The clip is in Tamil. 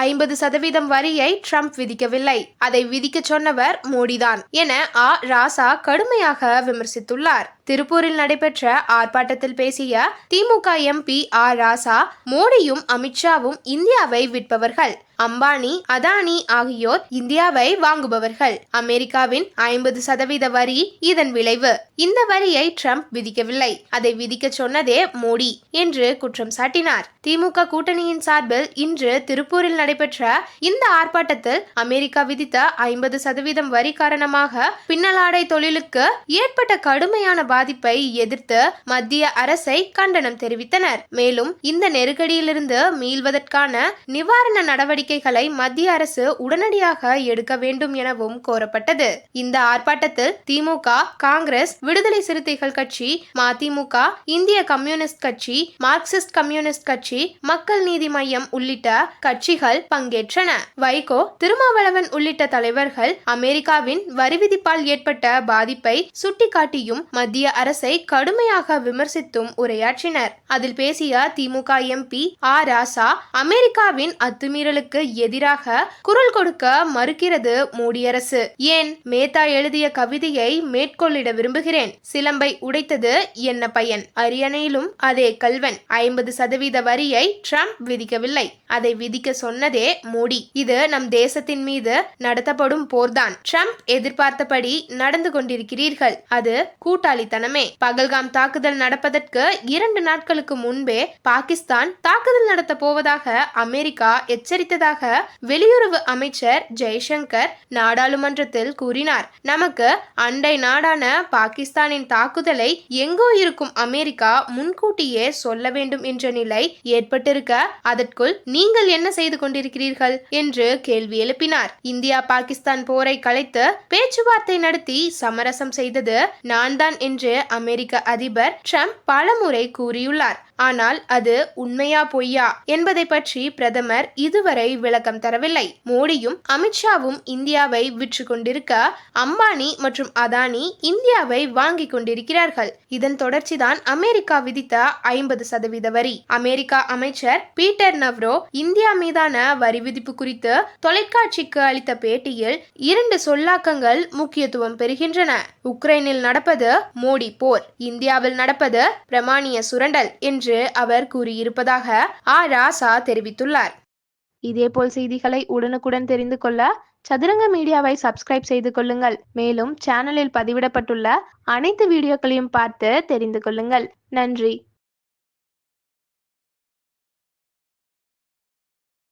ஐம்பது சதவீதம் வரியை ட்ரம்ப் விதிக்கவில்லை. அதை விதிக்க சொன்னவர் மோடிதான் என ஆ ராசா கடுமையாக விமர்சித்துள்ளார். திருப்பூரில் நடைபெற்ற ஆர்ப்பாட்டத்தில் பேசிய திமுக எம்பி ஆர் ராசா மோடியும் அமித்ஷாவும் இந்தியாவை விற்பவர்கள். அம்பானி அதானி ஆகியோர் இந்தியாவை வாங்குபவர்கள். அமெரிக்காவின் ஐம்பது சதவீத வரி இதன் விளைவு. இந்த வரியை ட்ரம்ப் விதிக்கவில்லை. அதை விதிக்க சொன்னதே மோடி என்று குற்றம் சாட்டினார். திமுக கூட்டணியின் சார்பில் இன்று திருப்பூரில் நடைபெற்ற இந்த ஆர்ப்பாட்டத்தில் அமெரிக்கா விதித்த ஐம்பது சதவீதம் வரி காரணமாக பின்னலாடை தொழிலுக்கு ஏற்பட்ட கடுமையான பாதிப்பை எதிர்த்து மத்திய அரசை கண்டனம் தெரிவித்தனர். மேலும் இந்த நெருக்கடியிலிருந்து மீள்வதற்கான நிவாரண நடவடிக்கைகளை மத்திய அரசு உடனடியாக எடுக்க வேண்டும் எனவும் கோரப்பட்டது. இந்த ஆர்ப்பாட்டத்தில் திமுக காங்கிரஸ் விடுதலை சிறுத்தைகள் கட்சி மதிமுக இந்திய கம்யூனிஸ்ட் கட்சி மார்க்சிஸ்ட் கம்யூனிஸ்ட் கட்சி மக்கள் நீதி மையம் உள்ளிட்ட கட்சிகள் பங்கேற்றன. வைகோ திருமாவளவன் உள்ளிட்ட தலைவர்கள் அமெரிக்காவின் வரி விதிப்பால் ஏற்பட்ட பாதிப்பை சுட்டிக்காட்டியும் மத்திய அரசை கடுமையாக விமர்சித்தும் உரையாற்றினர். அதில் பேசிய திமுக எம்பி ஆ. ராசா அமெரிக்காவின் அத்துமீறலுக்கு எதிராக குரல் கொடுக்க மறுக்கிறது மோடி அரசு. ஏன்? மேத்தா எழுதிய கவிதையை மேற்கொள்ளிட விரும்புகிறேன். சிலம்பை உடைத்தது என்ன பயன்? அரியணையிலும் அதே கல்வன். ஐம்பது சதவீத வரியை ட்ரம்ப் விதிக்கவில்லை. அதை விதிக்க சொன்னதே மோடி. இது நம் தேசத்தின் மீது நடத்தப்படும் போர்தான். ட்ரம்ப் எதிர்பார்த்தபடி நடந்து கொண்டிருக்கிறீர்கள். அது கூட்டாளித்தனமே. பகல்காம் தாக்குதல் நடப்பதற்கு இரண்டு நாட்களுக்கு முன்பே பாகிஸ்தான் தாக்குதல் நடத்த போவதாக அமெரிக்கா எச்சரித்ததாக வெளியுறவு அமைச்சர் ஜெய்சங்கர் நாடாளுமன்றத்தில் கூறினார். நமக்கு அண்டை நாடான பாகிஸ்தானின் தாக்குதலை எங்கோ இருக்கும் அமெரிக்கா முன்கூட்டியே சொல்ல வேண்டும் என்ற நிலை ஏற்பட்டிருக்க அதற்குள் நீங்கள் என்ன செய்து கொண்டிருக்கிறீர்கள் என்று கேள்வி எழுப்பினார். இந்தியா பாகிஸ்தான் போரை கலைத்து பேச்சுவார்த்தை நடத்தி சமரசம் செய்தது நான் தான் என்று அமெரிக்க அதிபர் ட்ரம்ப் பலமுறை கூறியுள்ளார். ஆனால் அது உண்மையா பொய்யா என்பதை பற்றி பிரதமர் இதுவரை விளக்கம் தரவில்லை. மோடியும் அமித்ஷாவும் இந்தியாவை விற்று கொண்டிருக்க அம்பானி மற்றும் அதானி இந்தியாவை வாங்கி கொண்டிருக்கிறார்கள். இதன் தொடர்ச்சிதான் அமெரிக்கா விதித்த ஐம்பது சதவீத வரி. அமெரிக்கா அமைச்சர் பீட்டர் நவ்ரோ இந்தியா மீதான வரி விதிப்பு குறித்து தொலைக்காட்சிக்கு அளித்த பேட்டியில் இரண்டு சொல்லாக்கங்கள் முக்கியத்துவம் பெறுகின்றன. உக்ரைனில் நடப்பது மோடி போர் இந்தியாவில் நடப்பது பிரமானிய சுரண்டல் என்று என்று அவர் கூறியிருப்பதாக ஆ ராசா தெரிவித்துள்ளார். இதேபோல் செய்திகளை உடனுக்குடன் தெரிந்து கொள்ள சதுரங்க மீடியாவை சப்ஸ்கிரைப் செய்து கொள்ளுங்கள். மேலும் சேனலில் பதிவிடப்பட்டுள்ள அனைத்து வீடியோக்களையும் பார்த்து தெரிந்து கொள்ளுங்கள். நன்றி.